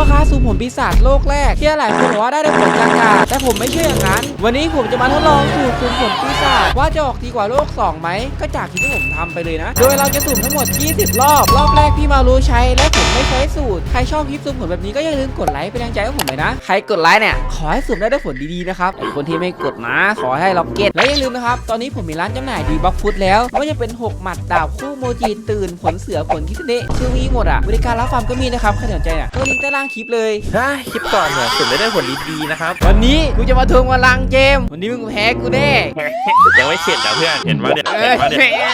ราคาสูงผลปีศาจโลกแรกที่หลายคนบอกว่าได้ได้ผลจากกาแต่ผมไม่เชื่ออย่างนั้น วันนี้ผมจะมาทดลองสูตรสุ่มผลปีศาจว่าจะออกดีกว่าโลก2ไหมก็จากที่ผมทำไปเลยนะ โดยเราจะสุ่มทั้งหมด 20 รอบ รอบแรกพี่มารู้ใช้และผมไม่ใช้สูตรใครชอบคลิปสุ่มผลแบบนี้ก็อย่าลืมกดไลค์เป็นกำลังใจให้ผมเลยนะใครกดไลค์เนี่ยขอให้สุ่มได้ได้ผลดีๆนะครับคนที่ไม่กดนะขอให้ล็อกเก็ตและอย่าลืมนะครับตอนนี้ผมมีร้านจำหน่ายดีบัฟฟุตแล้วไม่ว่าจะเป็นหกหมัดดาบคู่โมจิตื่นผลเสือผลคิสเนะคือมีหมดอะบริการรับฟาร์มก็มีนะครับใครสนใจอะก็ลิงก์ใต้ล่างคลิปเลยได้คลิปก่อนเนี่ยสุ่มได้ได้ผลดีๆนะครับ วันนี้กูจะมาทวงพลังเจมส์วันนี้มึงแพ้กูแน่ ยังไม่เข็ดนะเพื่อน เห็นว่าเนี่ยเอเห็อนว่าเนี่ย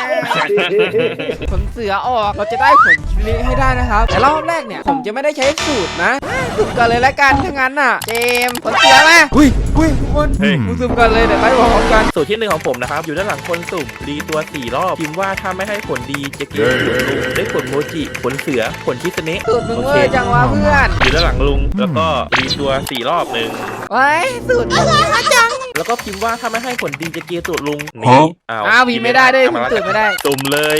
ผลเสือออกเราจะได้ผลคิริให้ได้นะครับ แต่รอบแรกเนี่ย ผมจะไม่ได้ใช้สูตรนะสุ่มกันเลยละกันถ้างั้นน่ะ เจมส์ผลเสือมาอุ้ยอุ้ยทุกคนเฮ้ย มึงสุ่มกันเลยเดี๋ยวไปบอกพร้อมกันสูตรที่หนึ่งของผมนะครับ อยู่ด้านหลังคนสุ่มรีตัวสี่รอบพิมพ์ว่าถ้าไม่ให้ผลดีจะกินผลลุงได้ผลโมจิผลเสือผลคิสเนะสูตรมึงเวอร์จังวะเพื่อนอยู่ด้านหลังลุง แล้วก็รีตัวสี่รอบหนึ่งไว้สูตรมึงเวอร์จัง แล้วก็พิมพ์ว่าถ้าไม่ให้ผลดีจะเกียร์ตูดลุงนี่อ้าวอ้าวพิมพ์ไม่ได้ด้วยทำคุณแล้วสูตรไม่ได้สุ่มเลย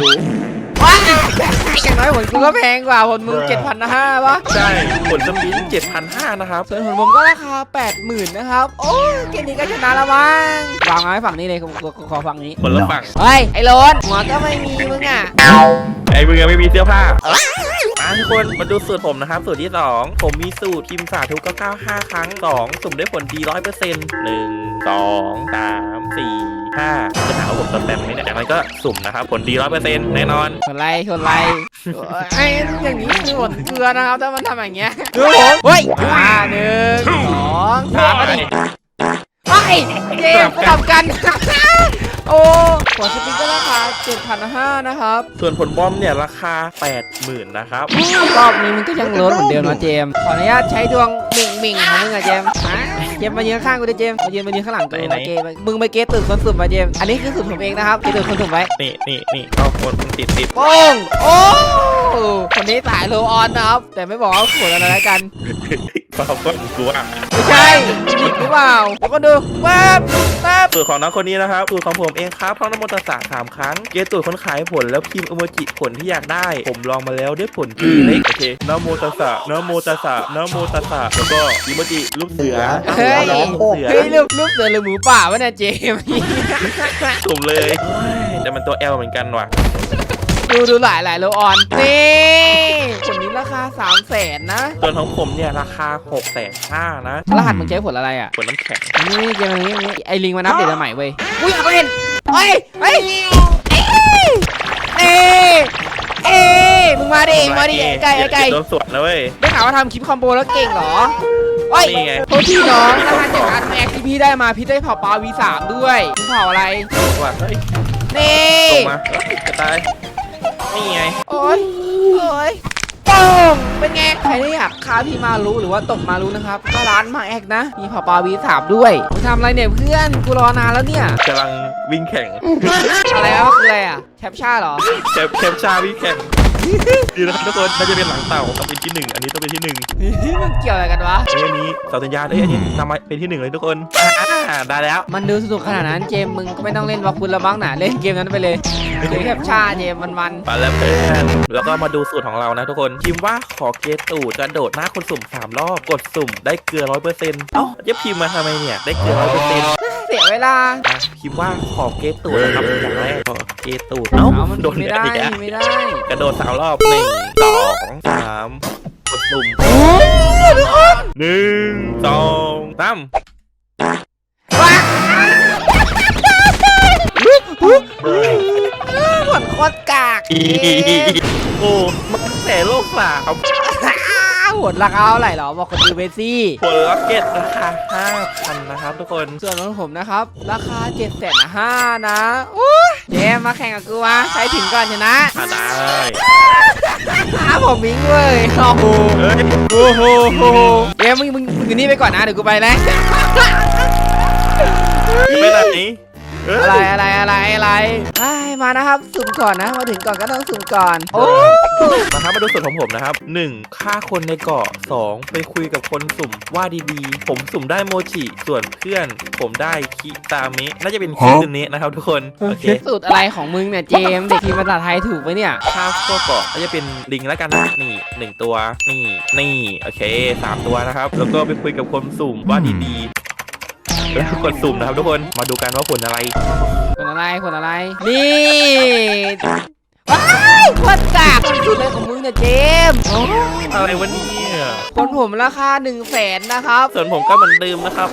ลุงว้ายอย่างน้อยผลกูก็แพงกว่าผลมึงเจ็ดพันห้าวะใช่ผลสมินเจ็ดพันห้านะครับส่วนผลผมก็ราคา80,000นะครับ โอ้ยเกมนี้ก็ชนะและมั้งวางไว้ฝั่งนี้เลยขอขอขอฝั่งนี้ผลละฝั่งเฮ้ยไอ้โรนหัวก็ไม่มีมึงอะไอ้มึงยังไม่มีเสื้อผ้าอะทุกคนมาดูสูตรผมนะครับ สูตรที่ 2 ผมมีสูตรทีมสาธุก็95 ครั้ง 2 สุ่มได้ผลดี 100%หนึ่งสองสามสี่ห้าจะถามว่าผมสแปมไหมเนี่ยแต่มันก็สุ่มนะครับ ผลดี100%แน่นอนชนไรชนไรไอ้อย่างนี้คือผลเกลือนะครับถ้ามันทำอย่างเงี้ยดูผมเฮ้ยอ่าหนึ่งสองสามมาดิเฮ้ยเกมสลับกัน โอ้หัวสปินก็ราคา7,500นะครับส่วนผลบอมเนี่ยราคา 80,000นะครับ รอบนี้มันก็ยังลดเหมือนเดิมนะเจมส์ขออนุญาตใช้ดวงหมิงหมิงของมึงอะเจมส์ฮะ เจมส์มายืนข้างกูดิเจมส์มายืนมายืนข้างหลังกูไหนมาๆเกมมึงไปเกตตื่นคนสุ่มมาเจมส์อันนี้คือสุ่มผมเองนะครับเกตตื่นคนสุ่มไว้นี่นี่นี่เอาคนติดติดโป้งโอ้คนนี้สายโลออนนะครับ แต่ไม่บอกว่าผลอะไรแล้วกันเขาก็กลัวไม่ใช่ผิดหรือเปล่าแล้วก็ดูแป๊บแป๊บ สูตรของน้องคนนี้นะครับสูตรของผมเองครับท่องนโมตัสสะสามครั้งเกตูดคนขายผลแล้วพิมพ์อโมจิผลที่อยากได้ ผมลองมาแล้วได้ผลทีเล็กโอเคนโมตัสสะนโมตัสสะนโมตัสสะแล้วก็อิโมจิรูปเสือเฮ้ยรูปเสือเฮ้ยรูปรูปเสือหรือหมูป่าวะเนี่ยเจมส์สุ่มเลยแต่มันตัว L เหมือนกันว่ะ ดูดูหลายหลายโลออนนี่ผลนี้ราคา3 0 0แสนนะส่วนของผมเนี่ยราคา6กแสนห้านะรหัสมึงใช้ผลอะไรอะผลน้ำแข็งนี่เกมนี้นี่ไอลิงมานับเดทใหม่เว้ยอุ้ยเอาเล่นเฮ้ยเฮ้ยเอ้ยเอ้ยมึงมาดิมึงมาดิไอ้ไก่ไอ้ไก่โดนสวนนะเว้ยได้ข่าวว่าทำคลิปคอมโบแล้วเก่งเหรอเฮ้ยนี่ไงโทษพี่น้องรหัสจากการแม็กที่พี่ได้มาพี่ได้เผาปลาวีสามด้วยมึงเผาอะไรว่าเฮ้ยนี่ลงมาเฮ้ยจะตาย นี่ไง โอ้ยโอ้ยป้งเป็นไง ใครที่อยากค้าพี่มารู้หรือว่าตกมารู้นะครับ ก็ร้านมาแอกนะ มีเผาปลาวีสามด้วยมึงทำอะไรเนี่ยเพื่อน กูรอนานแล้วเนี่ย กำลังวิ่งแข่งอะไรวะคืออะไรอะ แคปชั่นเหรอ แคปแคปชาวิ่งแข่งดีนะครับทุกคนน่าจะเป็นหลังเต่าต้องเป็นที่หนึ่งอันนี้ต้องเป็นที่หนึ่งมันเกี่ยวอะไรกันวะเอ้ยอันนี้เสาสัญญาณเอ้ยอันนี้นำมาเป็นที่หนึ่งเลยทุกคนอ่า ได้แล้ว มันดูสนุกขนาดนั้นเจมส์มึงก็ไม่ต้องเล่นวอลคุณละบ้างหนาเล่นเกมนั้นไปเลยเล่นแคปชั่นเจมส์มันมันไปแล้วเพื่อนแล้วก็มาดูสูตรของเรานะทุกคนพิมพ์ว่าขอเกตตูดกระโดดหน้าคนสุ่มสามรอบกดสุ่มได้เกลือร้อยเปอร์เซ็นต์เอ้าจะพิมพ์มาทำไมเนี่ยได้เกลือร้อยเปอร์เซ็นต์เสียเวลาพิมพ์ว่าขอเกตตูดนะครับอย่างแรกขอเกตตูดเอ้าเอามันโดนไม่ได้อีกแล้วไม่ได้ กระโดดสามรอบหนึ่งสองสามกดสุ่มโอ้ยทุกคนหนึ่งสองสาม หมดโคตรกากโอ้มันแต่โลกสามหมดราคาเท่าไหร่หรอบอกคนดูเบซี่ ผลล็อกเก็ตราคาห้าพันนะครับทุกคนส่วนของผมนะครับ ราคา7จ็ดแสนห้านะโอ้ยเจมส์มาแข่งกับกูวะใช้ถึงก่อนชนะอ่าได้อ้าผมมิงเว้ยโอ้โหเฮ้ยโอ้โหโอ้โหเดี๋ยวมึงมึงมึงอยู่นี่ไปก่อนนะเดี๋ยวกูไปแล้วไปไหนเอ้ยอะไรอะไรอะไรอะไรไอ้ยมานะครับสุ่มก่อนนะมาถึงก่อนก็ต้องสุ่มก่อน โอ้นะครับมาดูส่วนของผมนะครับ 1. ฆ่าคนในเกาะ 2. ไปคุยกับคนสุ่มว่าดีๆ ผมสุ่มได้โมจิส่วนเพื่อน ผมได้คิตามิน่าจะเป็นคิซึเนะนะครับทุกคนโอเคสูตรอะไรของมึงเนี่ยเจมส์เด็กทีมภาษาไทยถูกปะเนี่ยฆ่าพวกเกาะน่าจะเป็นลิงแล้วกันนะนี่หนึ่งตัวนี่นี่โอเคสามตัวนะครับ แล้วก็ไปคุยกับคนสุ่มว่าดีๆ แล้วกดสุ่มนะครับทุกคน มาดูกันว่าผลอะไรผลอะไรผลอะไร นี่ ว้ายโคตรกากสุดเลยของมึงเนี่ยเจมส์โอ้อะไรวะเนี่ยคนผมราคา1นึ่งแสนนะครับส่วนผมก็เหมือนเดิมนะครับ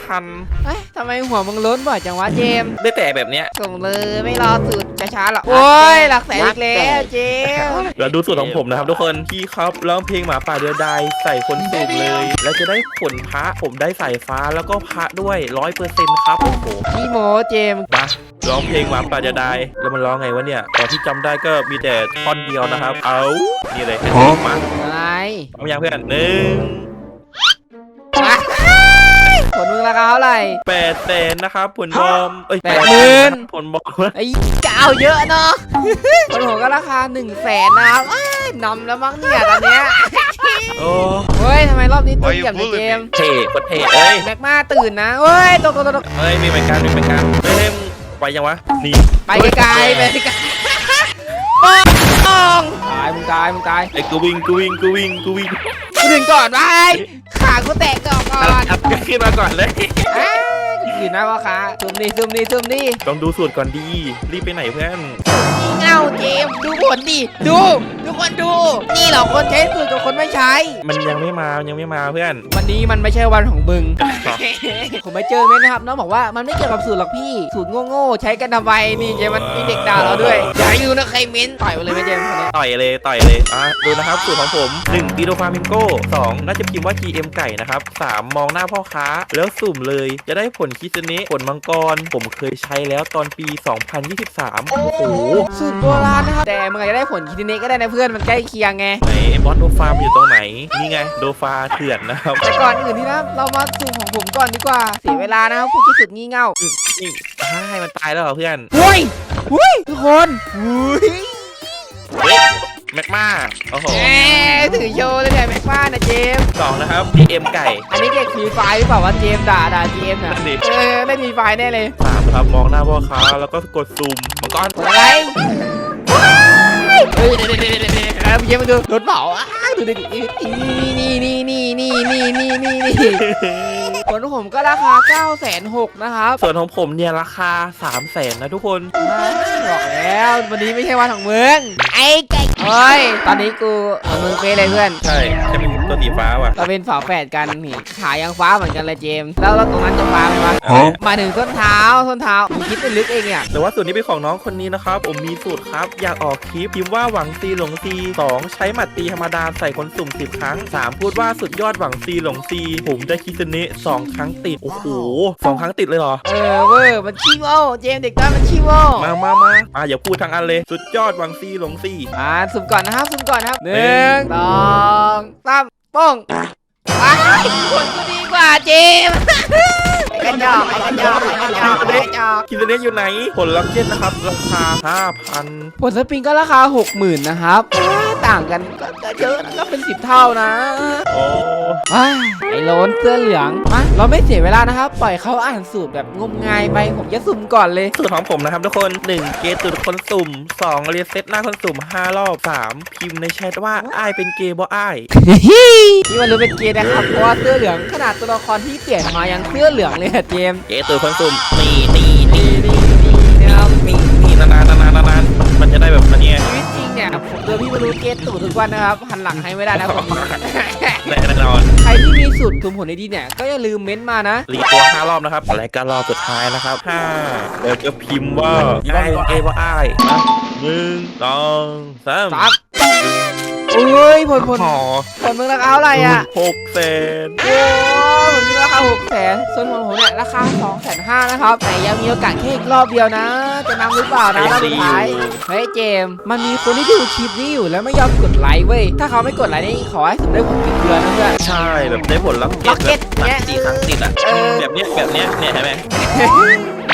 5,000เอ้ยทำไมหัวมึงล้นบ่อยจังวะเจมส์ได้แต่แบบเนี้ยส่งเลยไม่รอสูตรช้าๆหรอกโอ้ยหลักแสนอีกแล้วเจมส์เราดูสูตรของผมนะครับทุกคนพี่ครับร้องเพลงหมาป่าเดือดายใส่คนสูงเลย แล้วจะได้ผลพระผมได้สายฟ้าแล้วก็พระด้วยร้อยเปอร์เซ็นต์ครับโอ้โหพี่โมเจมส์ มา ร้องเพลงหมาป่าเดือดายแล้วมันร้องไงวะเนี่ยตอนที่จำได้ก็มีแต่ท่อนเดียวนะครับ เอานี่เลยมาอะไรเอาอย่างเพื่อนหนึ่งว้ายผลมึงราคาเท่าไหร่ แปดแสนนะครับผลบอมเอ้ยแปดหมื่น ผลบอมไอ้จะเอาเยอะเนาะ คนหัวก็ราคา1นึ่งแสนนะครับอ้ายนำแล้วมั้งเนี่ยตอนเนี้ยโอ้เฮ้ยทำไมรอบนี้ตัวเหยียบในเกม เท่โคตรเท่เอ้ยแม็กมาตื่นนะเฮ้ยตกตกตกตกเอ้ยมีเหมือนกันมีเหมือนกันเฮ้ยเฮ้ยมึง ไปยังวะนี่ไปไกลๆไปไกลๆป้องตายมึงตายมึงตายไอ้กูวิ่งกูวิ่งกูวิ่งกูวิ่งกูถึงก่อนไปขากูแตกก่อนก่อนอัดขึ้นมาก่อนเลยอ้าวกูอยู่นะว่าขาซุ่มนี่ซุ่มนี่ซุ่มนี่ต้องดูสูตรก่อนดีรีบไปไหนเพื่อนงี่เง่าเจมส์ดูผลดิดูทุกคนดู นี่เหรอคนใช้สูตรกับคนไม่ใช้ มันยังไม่มายังไม่มาเพื่อน วันนี้มันไม่ใช่วันของมึง ผมไปเจอเม้นนะครับน้องบอกว่ามันไม่เกี่ยวกับสูตรหรอกพี่ สูตรโง่ๆใช้กันทำไมนี่เจมส์มันมีเด็กด่าเราด้วยอย่าให้รู้นะใครเม้นต่อยไปเลยไหมเจมส์คนนี้ต่อยเลยต่อยเลยอะดูนะครับสูตรของผม1ปีโดฟามิงโก้2น่าจะพิมพ์ว่า GM ไก่นะครับ3มองหน้าพ่อค้า แล้วสุ่มเลยจะได้ผลคิสเนะผลมังกร ผมเคยใช้แล้วตอนปี 2023 โอ้โหสูตรโบราณนะครับแต่มึงอาจจะได้ผลคิดเนก็ได้นะเพื่อนมันใกล้เคียงไงไหนไอ้บอสโดฟามันอยู่ตรงไหน นี่ไงโดฟาเถื่อนนะครับแต่ก่อนอื่นที่นะเรามาสูตรของผมก่อนดีกว่าเสียเวลานะครับพวกที่สุดงี่เง่านี่ให้มันตายแล้วเหรอเพื่อนเฮ้ยเฮ้ยทุกคนเฮ้ยเฮ้ยแม็กมาโอ้โหแหมถือโชว์เลยเนี่ยแม็กฟ้านะเจมส์สองนะครับ GM ไก่ อันนี้เด็กฟรีไฟล์หรือเปล่าวะเจมส์ด่าด่าเจมส์น่ะนั่นดิเออเล่นฟรีไฟล์แน่เลยสามครับมองหน้าพ่อค้าแล้วก็กดซูมมังกรอะไร เฮ้ยเดี๋ยวเดี๋ยวเดี๋ยวเดี๋ยวเดี๋ยวเจมส์มาดูรถเผาอะดูดินี่นี่นี่นี่นี่นี่นี่นี่นี่ผลของผมก็ราคา9 6 0 0 0นะครับส่วนของผมเนี่ยราคา3 0 0แสนนะทุกคน บอกแล้ววันนี้ไม่ใช่วันของมึงไอ้ไก่ เฮ้ย ตอนนี้กูเหมือนมึงเป๊ะเลยเพื่อน ใช่จะเป็นตัวสีฟ้าว่ะ เราเป็นฝาแฝดกันนี่ขายังฟ้าเหมือนกันเลยเจมส์แล้วแล้วตรงนั้นจะฟ้าไหมวะฮะมาถึงส้นเท้าส้นเท้ามึงคิดเป็นลึกเองเนี่ย แต่ว่าสูตรนี้เป็นของน้องคนนี้นะครับ ผมมีสูตรครับ อยากออกคลิปพิมพ์ว่าหวังซีหลงซีสองใช้หมัดตีธรรมดาใส่คนสุ่ม10 ครั้ง3พูดว่าสุดยอดหวังซีหลงซีผมได้คิสเนะสองครั้งติด โอ้โหสองครั้งติดเลยเหรอ เออเว้ยมันขี้โม่เจมส์เด็กน้อยมันขี้โม่มามามาอะอย่าพูดทางอันเลย สุดยอดหวังซีหลงซี อ่าสุ่มก่อนนะครับสุ่มก่อนนะครับหนึ่งสองสามป้องไอ้คนกูดีกว่าเจมส์ไอ้กระจอกไอ้กระจอกไอ้กระจอกไอ้กระจอกคิสเนะอยู่ไหน ผลลัพธ์เช่นนะครับ ราคา 5,000 ผลสปริงก็ราคา 60,000 นะครับอ่า ต่างกันก็ก็เยอะนะก็เป็น10เท่านะโอ้ว้ายไอ้โลนเสื้อเหลืองมาเราไม่เสียเวลานะครับ ปล่อยเขาอ่านสูตรแบบงมงายไปผมจะสุ่มก่อนเลย สูตรของผมนะครับทุกคน 1 เกตตุดคนสุ่ม2เรียนเซตหน้าคนสุ่ม 5 รอบ 3 พิมพ์ในแชทว่าอ้ายเป็นเกย์บ่อ้ายที่มันรู้เป็นเกย์นะครับเพราะว่าเสื้อเหลืองขนาดตัวละครที่เปลี่ยนมายังเสื้อเหลืองเลยอะเจมส์เกตุดคนสุ่มนี่นี่นี่นี่นี่นี่นะครับนี่นี่นานๆนานๆนานๆมันจะได้แบบอันเนี้ย ชีวิตจริง เนี่ยผมเจอพี่มารู้เกย์ตูดทุกวันนะครับหันหลังให้ไม่ได้นะผมแน่นอนใครที่มีสูตรคุมผลดีๆเนี่ยก็อย่าลืมเม้นต์มานะรีตัว5รอบนะครับและก็รอบสุดท้ายนะครับ5แล้วก็พิมพ์ว่าอ้ายเป็นเกย์บ่อ้ายนะหนึ่งสองสามสามโอ้ยผลผลหอผลมึงราคาเท่าไหร่อะหกแสน โอ้ยผมมีราคา6แสนส่วนของผมเนี่ยราคา2แสนห้านะครับแต่ยังมีโอกาสแค่อีกรอบเดียวนะ จะนำหรือเปล่านะรอบสุดท้ายเฮ้ยเจมส์มันมีคนที่ดูคลิปนี้อยู่แล้วไม่ยอมกดไลค์เว้ยถ้าเขาไม่กดไลค์นี่ขอให้สุดได้ผลกินเดือนนะเพื่อน ใช่แบบได้ผลลัพธ์ล็อกเก็ตแบบเนี่ยสี่ครั้งติดอะเออแบบเนี้ยแบบเนี้ยเนี่ยเห็นไหม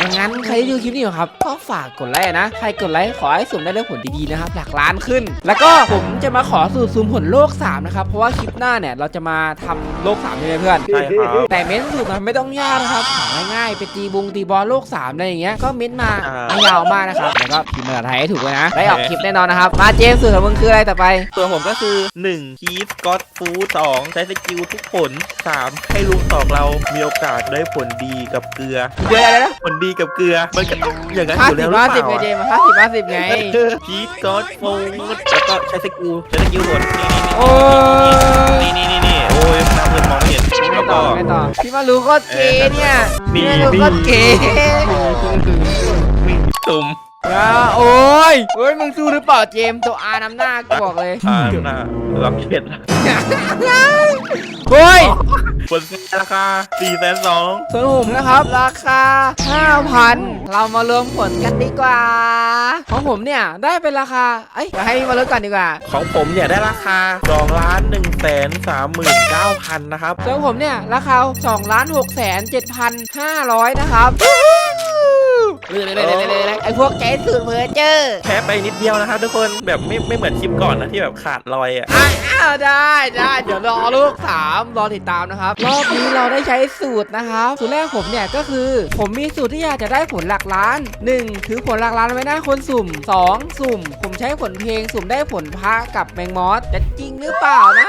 ดังนั้นใครที่ดูคลิปนี้อยู่ครับก็ฝากกดไลค์นะ ใครกดไลค์ขอให้สุ่มได้ได้ผลดีๆนะครับหลักล้านขึ้น แล้วก็ผมจะมาขอสูตรสุ่มผลโลก 3 นะครับ เพราะว่าคลิปหน้าเนี่ยเราจะมาทำโลก3ใช่ไหมเพื่อน ใช่ครับ แต่เม้นสูตรมันไม่ต้องยากนะครับหาง่ายๆไปตีบุงตีบอลโลก3อะไรอย่างเงี้ยก็เม้นมาอ่าไม่ยาวมากนะครับแล้วก็พิมพ์ภาษาไทยให้ถูกเลยนะได้ออกคลิปแน่นอนนะครับมาเจมส์สูตรของมึงคืออะไรต่อไปส่วนผมก็คือ1คีฟก็อดฟูสองใช้สกิลทุกผล 3 ให้ลุงตอกเรามีโอกาสได้ผลดีกับเกลือเดือนอะไรนะผลดีกับเกลือ มันก็ต้องอย่างนั้นอห้ายู่สิแล้บวหรือห้าเปสิบไงล่าเจมส์ห้าสิบห้าสิบไงคีฟก็อดฟูแล้วก็ใช้สกิลใช้สกิลผลโอ้ยนี่นี่นี่นี่โอ้ยน้ำเงินมองไม่เห็นแล้วต่ก็อไม่ต่อพี่มารู้ก็เกย์เนี่ยนี่ พี่มารู้ก็เกย์ตุ่ม อ่าโอ้ยโอ้ยมึงสู้หรือเปล่าเจมส์ตัวอานำหน้ากูบอกเลยอ่าหน้าล็อกเก็ตเฮ้ยผลราคา4แสนสองส่วนผมนะครับ ราคา 5,000 เรามารวมผลกันดีกว่า ของผมเนี่ยได้เป็นราคา เอ้ยเดี๋ยวให้พี่มาเลิกก่อนดีกว่าของผมเนี่ยได้ราคา2ล้าน1แสน39,000นะครับ ส่วนผมเนี่ยราคา2ล้าน6แสน7,500 นะครับ ไอพวกใจสูตรเพอเจอร์แพ้ไปนิดเดียวนะครับทุกคนแบบไม่ไม่เหมือนคลิปก่อนนะที่แบบขาดรอยอะอ้าวได้ได้เดี๋ยวรอลูกสามรอติดตามนะครับรอบนี้เราได้ใช้สูตรนะครับสูตรแรกผมเนี่ยก็คือ ผมมีสูตรที่อยากจะได้ผลหลักล้าน 1 ถือผลหลักล้านไว้หน้าคนสุ่ม 2 สุ่ม ผมใช้ผลเพลงสุ่มได้ผลพระกับแมงมอสจะจริงหรือเปล่านะ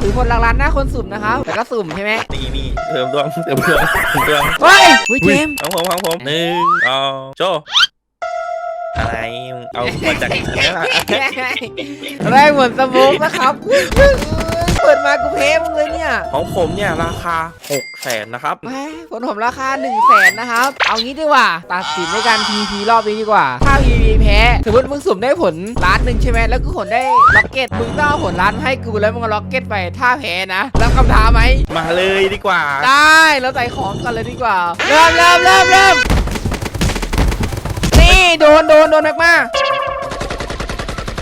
ถือผลหลักล้านหน้าคนสุ่มนะครับแต่ก็สุ่มใช่ไหมนี่นี่เติมดวงเติมดวงเติมดวงเฮ้ยเฮ้ยเจมส์ของผมของผมหนึ่งสองโชว์อะไรเอามาจากไหนเนี่ยได้เหมือนสโมุกนะครับ เปิดมากูเพมึงเลยเนี่ยของผมเนี่ยราคา6แสนนะครับแหมผลผมราคา1นึ่งแสนนะครับ เอางี้ดีกว่า ตัดสินด้วยการ PVP รอบนี้ดีกว่า ถ้า PVP แพ้ สมมติมึงสุ่มได้ผลล้านหนึ่งใช่ไหมแล้วกูผลได้ล็อกเก็ต มึงต้องเอาผลล้านมาให้กูแล้วมึงเอาล็อกเก็ตไป ถ้าแพ้นะ รับคำท้าไหม มาเลยดีกว่า ได้เราใส่ของกันเลยดีกว่า เริ่มเริ่มเริ่มเริ่มนี่โดนโดนโดนมากมา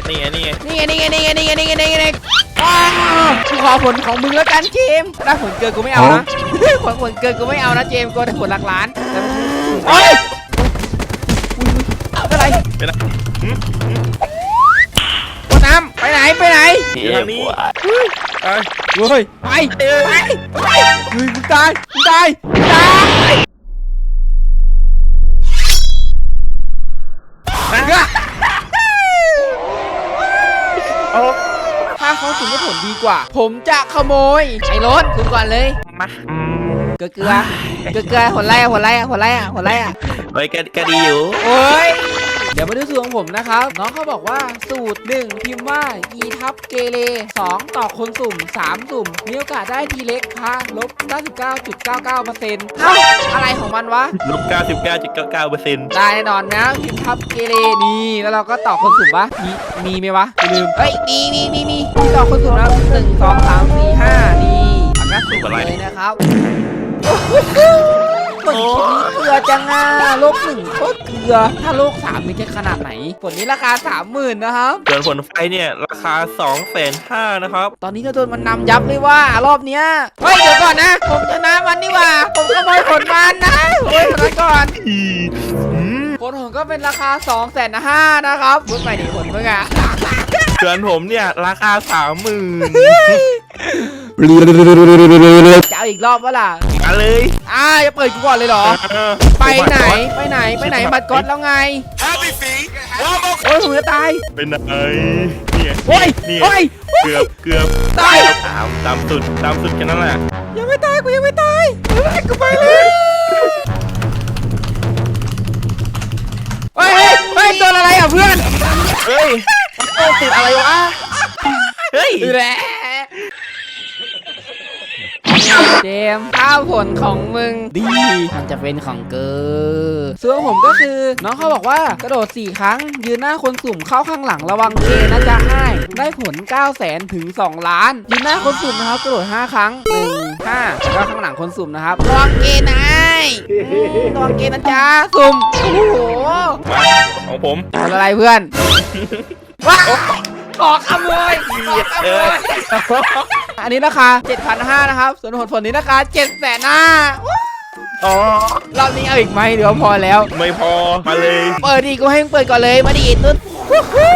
นี่ไงนี่ไงนี่ไงนี่ไงนี่ไงนี่ไงนี่ไงนี่ไงนี่ไงว้าวกู ขอผลของมึงแล้วกันเจมส์ได้ผลเกินกูไม่เอานะ ผลผลเกินกูไม่เอานะเจมส์กูได้ผลหลักล้านแต่มันโอ้ยอุ๊ยอุ๊ยอะไรเป็นอะไรกดน้ำไปไหนไปไหนทางนี้เอ้ยเฮ้ยไปไปไปเฮ้ยมึงตายมึงตายมึงตาย กว่า ผมจะขโมย ไอ้รถคุณก่อนเลยมาอืมเกลือเกลือเกลือเกลือผลไรอะผลไรอะผลไรอะผลไรอะเฮ้ยก็ก็ดีอยู่โอ้ย เดี๋ยวมาดูสูตรของผมนะครับ น้องเขาบอกว่าสูตร 1 พิมพ์ว่า e ทับเกเร2ต่อคนสุ่ม 3 สุ่ม มีโอกาสได้ทีเล็กพาลบ 99.99%เอ้าอะไรของมันวะ ลบ99.99เปอร์เซ็นต์ได้แน่นอนนะพิมพ์ทับเกเรนี่แล้วเราก็ต่อคนสุ่มวะมีมีไหมวะอย่าลืมเฮ้ยมีมีมีมีมีต่อคนสุ่มนะหนึ่งสองสามสี่ห้านี่อันก็สุ่มเลยนะครับ เหมือนคลิปนี้เกลือจังอะโลกหนึ่งโคตรเก ลือ ถ้าโลกสามนี่จะขนาดไหนผลนี้ราคาสามหมื่นนะครับ ส่วนผลไฟเนี่ยราคา2แสนห้านะครับ ตอนนี้เราโดนมันนำยับเลยว่ารอบเนี้ยเฮ้ยเดี๋ยวก่อนนะ ผมชนะมันนี่หว่า ผมขโมยผลมันนะเฮ้ยผลมันก่อนอืมผลผมก็เป็นราคา2องแสนห้านะครับพูดไปดิผลมึงอะส่วนผมเนี่ยราคาสามหมื่นจะเอาอีกรอบวะล่ะมา เลยอ่าจะเปิดกูก่อนเลยเหรอเออไปไหนไปไหนไปไหนบัตรก๊อตแล้วไงโอ้ยผมจะตาย เป็นไหนนี่ไงโอ้ยนี่ไงโอ้ยเกือบเกือบตาย ตามตามสุดตามสุดแค่นั้นแหละยังไม่ตายกูยังไม่ตายเฮ้ยกูไปเลยเฮ้ยเฮ้ยเฮ้ยโดนอะไรอะเพื่อนเฮ้ยโอ้ติดอะไรวะเฮ้ย แหละ เจมส์ถ้าผลของมึงดีมันจะเป็นของเกอส่วนผมก็คือ น้องเขาบอกว่ากระโดด 4 ครั้ง ยืนหน้าคนสุ่มเข้าข้างหลังระวังเกนะจ๊ะให้ได้ผล 9 0 0แสนถึง 2 ล้าน ยืนหน้าคนสุ่มนะครับกระโดด 5 ครั้ง 1 5แล้วก็ข้างหลังคนสุ่มนะครับระวังเกนะให้ระวังเกนะจ๊ะสุ่มโอ้โหมาของผมผลอะไรเพื่อนว้าว ขอขโมยขอขเอโมอยอันนี้ราคา7,500นะครับ ส่วนผลผลนี้ราคา7 0 0 0 0 0 0อ๋อรอบนี้เอาอีกไหมหรือว่าพอแล้ว ไม่พอมาเลย เปิดดิกูให้มึงเปิดก่อนเลยมาดิตุ๊ดฮู้ฮู้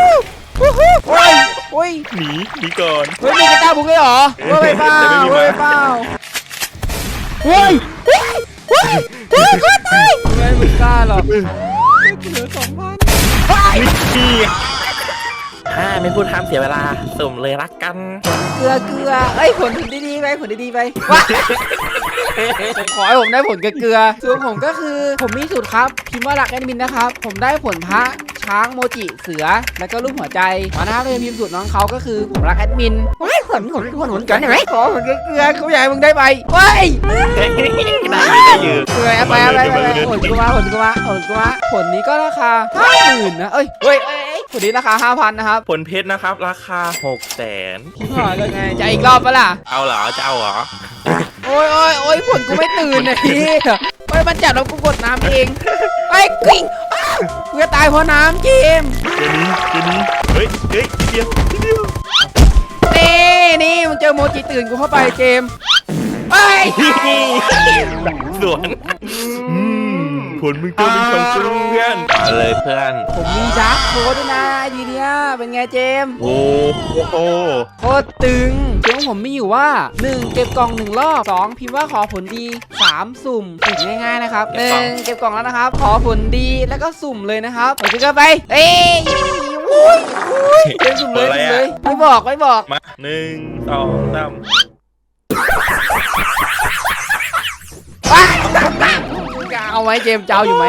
ฮู้ฮู้โอ้ยโอ้ยหนีหนีก่อนเฮ้ยมีกีตาร์บุกเลยเหรอว่าไปเปล่าแต่ไม่มีว่าไปม้าเปล่าเฮ้ยเฮ้ยเฮ้ยเฮ้ยเขาตายไม่มึงกล้าหรอกเหลือสองพันนี่ อ่าไม่พูดทำเสียเวลาสุ่มเลยรักกัน เกลือเกลือเอ้ยผลดีๆไปผลดีๆไปว้าผมขอให้ผมได้ผลเกลือๆส่วนผมก็คือผมมีสูตรครับพิมพ์ว่ารักแอดมินนะครับ ผมได้ผลพระ ช้างโมจิเสือแล้วก็รูปหัวใจมานะครับเลยพิมพ์สูตรน้องเขาก็คือผมรักแอดมินว้ายผลผลผลผลกันไหมขอผลเกลือๆเขาอยากให้มึงได้ไปว้ายได้อยู่ได้อยู่เกลือเอาไปเอาไปเอาไปผลกูมาผลกูมาผลกูมาผลนี้ก็ราคาห้าหมื่นนะเอ้ยเฮ้ยเอ้ยเอ้ยผลนี้ราคาห้าพันนะครับ ผลเพชรนะครับ ราคา 6 0 0 0 0นหาเลยไง จะอีกรอบปะล่ะ เอาเหรอ จะเอาเหรอ โอ้ยโอ้ยโอ้ยผลกูไม่ตื่นนะพี่โอ้ยมันจับแล้วกูกดน้ำเองไอ้กริ๊งอ้าว กูจะตายเพราะน้ำเจมส์เดี๋ยวนี้เดี๋ยวนี้เฮ้ยเฮ้ยทีเดียวทีเดียวนี่นี่มึงเจอโมจิตื่นกูเข้าไปเจมส์ไปสวน อืมผลมึงก็มีของกูเพื่อนมาเลยเพื่อน ผมมีดักโค้ดด้วยนะไอทีเนี้ยเป็นไงเจมส์โอ้โหโคตรตึงเกมของผมมีอยู่ว่า 1 เก็บกล่อง 1 รอบ 2 พิมพ์ว่าขอผลดี 3 สุ่มสุ่มง่ายๆนะครับ1เก็บกล่องแล้วนะครับ ขอผลดีแล้วก็สุ่มเลยนะครับไปกันไป เอ้ยอุ้ยอุ้ยเกมสุ่มเลยสุ่มเลยไม่บอกไม่บอกมาหนึ่งสองสามอะ จะเอาไหมเจมส์จะเอาอยู่ไหม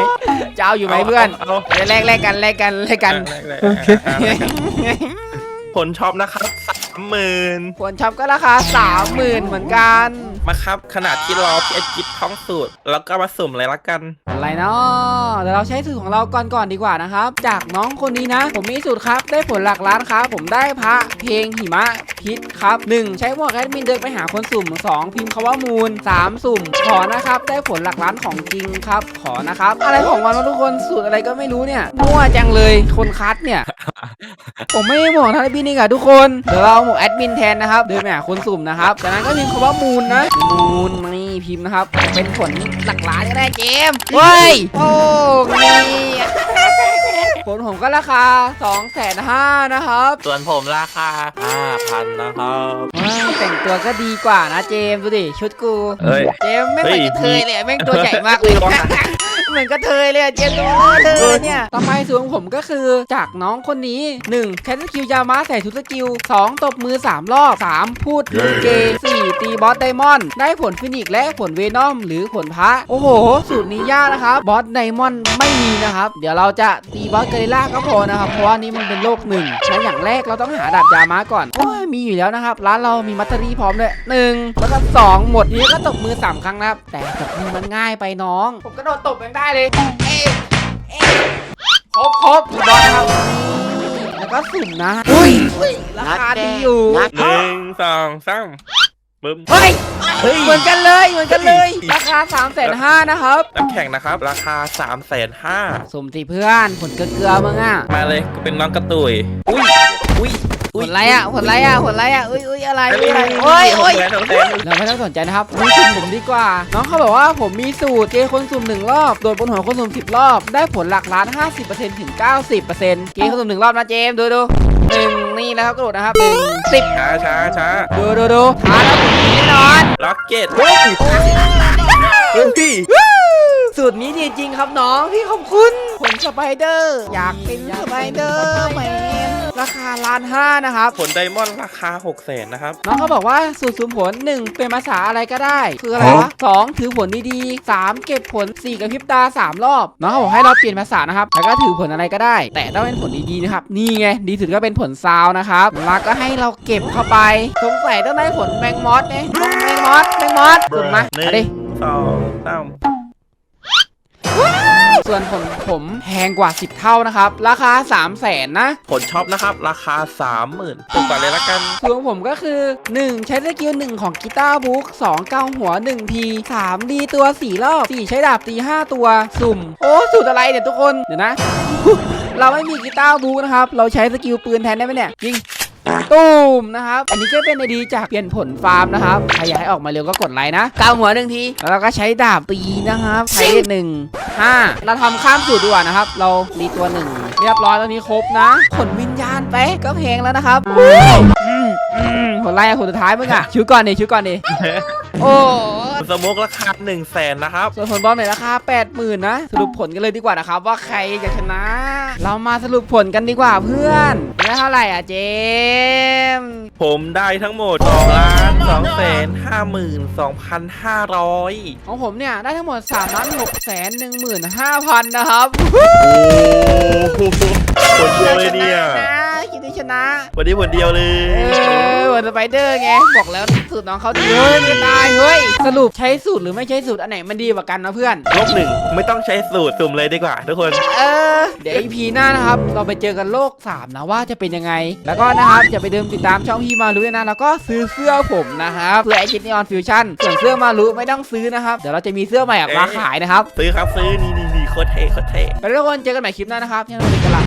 จะเอาอยู่ไหมเพื่อนเอาเดี๋ยวแลกแลกกันแลกกันแลกกันแรกเลยผลช็อปนะครับสามหมื่นผลช็อปก็ราคา30,000เหมือนกัน มาครับขนาดที่รอพี่ไอจิ๊บท้องสูตร แล้วก็มาสุ่มเลยละกัน อะไรเนาะเดี๋ยวเราใช้สูตรของเราก่อนก่อนดีกว่านะครับ จากน้องคนนี้นะ ผมมีสูตรครับ ได้ผลหลักล้านครับ ผมได้พระเพลงหิมะพิษครับ 1 ใช้หมวกแอดมินเดินไปหาคนสุ่ม 2 พิมพ์คำว่ามูล 3 สุ่ม ขอนะครับ ได้ผลหลักล้านของจริงครับ ขอนะครับ อะไรของมันวะทุกคนสูตรอะไรก็ไม่รู้เนี่ยมั่วจังเลยคนคัดเนี่ย ผมไม่ได้หมวกทางแอดมินนี่ค่ะทุกคนเดี๋ยวเราเอาหมวกแอดมินแทนนะครับเดินไปหาคนสุ่มนะครับจากนั้นก็พิมพ์คำว่ามูลนะมูลนี่พิมพ์นะครับ เป็นผลหลักล้านก็ได้เกมเฮ้ย โอ้นี่ ผลผมก็ราคา2องแสนห้านะครับส่วนผมราคาห้าพันนะครับว้าวแต่งตัวก็ดีกว่านะเจมส์ดูดิชุดกู เฮ้ย เจมส์ไม่เหมือนเฮ้ยกระเทยเลยอะแม่งตัวใหญ่มากเลย เหมือนกระเทยเลยอะเจมส์ตัวเทยเนี่ยต่อไปส่วนของผมก็คือจากน้องคนนี้ 1. แคสสกิลยามาใส่ทุกสกิล 2. ตบมือ 3 รอบ 3. พูดลูกเกย์ 4. ตีบอสไดมอนด์ได้ผลฟินิกซ์และผลเวนอมหรือผลพระโอ้โห สูตรนี้ยากนะครับ บอสไดมอนด์ไม่มีนะครับ เดี๋ยวเราจะตีบอสเกลิล่าก็พอนะครับ เพราะว่านี้มันเป็นโลกหนึ่งและอย่างแรกเราต้องหาดาบยามาก่อนโอ้ยมีอยู่แล้วนะครับ ร้านเรามีมัตเตอรี่พร้อมด้วยหนึ่งแล้วก็สองหมดนี้ก็ตบมือสามครั้งนะครับ แต่ตบมือมันง่ายไปน้อง ผมก็โดดตบยังได้เลยเอ๊ะเอ๊ะครบครบกี่บอลนะครับแล้วก็สุ่มนะอุ้ยราคาดีอยู่หนึ่งสองสาม บึ้ม เฮ้ย เฮ้ย เหมือนกันเลย เหมือนกันเลย ราคา3ามแสนห้านะครับ น้ำแข็งนะครับ ราคา3ามแสนห้าสุ่มสิเพื่อนผลเกลือๆมึงอะ มาเลยก็เป็นน้องกระตุยอุ้ยอุ้ย ผลอะไรอะผลอะไรอะผลอะไรอะอุ้ยอุ้ยอะไรอุ้ยอะไรโอ้ยโอ้ยแทนแทนเราไม่ต้องสนใจนะครับดูสุ่มผมดีกว่า น้องเขาบอกว่าผมมีสูตรเกย์คนสุ่มหนึ่งรอบโดดบนหัวคนสุ่มสิบรอบ ได้ผลหลักล้าน50%ถึง90%เกย์คนสุ่มหนึ่งรอบนะเจมส์ดูดูหนึ่งนี่นะครับกระโดดนะครับหนึ่งสิบช้าช้าช้าดูดูดูทานแล้วผมมีแน่นอนล็อกเก็ตเฮ้ยเฮ้ยสูตรนี้ดีจริงครับน้องพี่ขอบคุณผลสไปเดอร์ อยากเป็นสไปเดอร์แมน ราคาล้านห้านะครับ ผลไดมอนด์ราคา6กแสนนะครับ น้องเขาบอกว่าสูตรสุ่มผล 1 เป็นภาษาอะไรก็ได้ คืออะไรวะสองถือผลดีๆ 3 เก็บผล 4กระพริบตา 3 รอบ น้องเขาบอกให้เราเปลี่ยนภาษานะครับ แล้วก็ถือผลอะไรก็ได้ แต่ต้องเป็นผลดีๆนะครับ นี่ไง ดีสุดก็เป็นผลซาวนะครับแล้วก็ให้เราเก็บเข้าไป สงสัยต้องได้ผลแมงมอสเนี่ยแมงมอสแมงมอสสุ่มมาหนึ่เอาดิงสองสาม ส่วนผลผมแพงกว่า 10 เท่านะครับ ราคา 3 0 0แสนนะ ผลช็อปนะครับ ราคา 30,000ถูกกว่าเลยละกันส่วนของผมก็คือ 1 ใช้สกิล1ของกีตาร์บุ๊ก2เก้าหัว1ที3ดีตัว 4 รอบ 4 ใช้ดาบตี 5 ตัว สุ่ม โอ้สูตรอะไรเนี่ยทุกคน เดี๋ยวนะ เราไม่มีกีตาร์บุ๊กนะครับ เราใช้สกิลปืนแทนได้ไหมเนี่ยยิง ตูมนะครับ อันนี้ก็เป็นไอดีจากเปลี่ยนผลฟาร์มนะครับใครอยากให้ออกมาเร็วก็กดไลค์นะก้าวหัวหนึ่งที แล้วเราก็ใช้ดาบตีนะครับ ใช้หนึ่งห้าเราทำข้ามสูตรดีกว่านะครับ เรารีตัวหนึ่งเรียบร้อยตอนนี้ครบนะ ผลวิญญาณไปก็เพลงแล้วนะครับอื มอืมผลไล่ผลสุดท้ายมึงอะชิวก่อนดิชิวก่อนดิโอ้สโมกราคา1นึ่งแสนนะครับส่วนผลบอลเนี่ยราคา80,000นะสรุปผลกันเลยดีกว่านะครับ ว่าใครจะชนะ เรามาสรุปผลกันดีกว่าเพื่อนได้เท่าไหร่อะเจมส์ผมได้ทั้งหมด2ล้าน2 แสน5หมื่น2,500 ของผมเนี่ย ได้ทั้งหมด3ล้าน6แสน15,000 นะครับ โอ้โหผลเดียวเลยเนี่ย คิดได้ชนะ วันนี้ผลเดียวเลเอยอเหมือนสไปเดอร์ไง บอกแล้วสูตรน้องเขาดีเฮ้ยไม่ตายเฮ้ย สรุปใช้สูตรหรือไม่ใช้สูตรอันไหนมันดีกว่ากันนะเพื่อน ลบหนึ่งไม่ต้องใช้สูตรสุ่มเลยดีกว่า ทุกคน เออ เดี๋ยว EP หน้านะครับ เราไปเจอกันโลก 3 นะว่าจะเป็นยังไง แล้วก็นะครับอย่าไปเดิมติดตามช่องพี่มารุด้วยนะ แล้วก็ซื้อเสื้อผมนะครับเพื่อไอจิตนีออนฟิวชั่นส่วนเสื้อมารุไม่ต้องซื้อนะครับเดี๋ยวเราจะมีเสื้อใหม่ออกมาขายนะครับซื้อครับซื้อนี่นี่นี่โคตรเท่โคตรเท่ไปทุกคนเจอกันใหม่คลิปหน้านะครับที่เราไปกันละ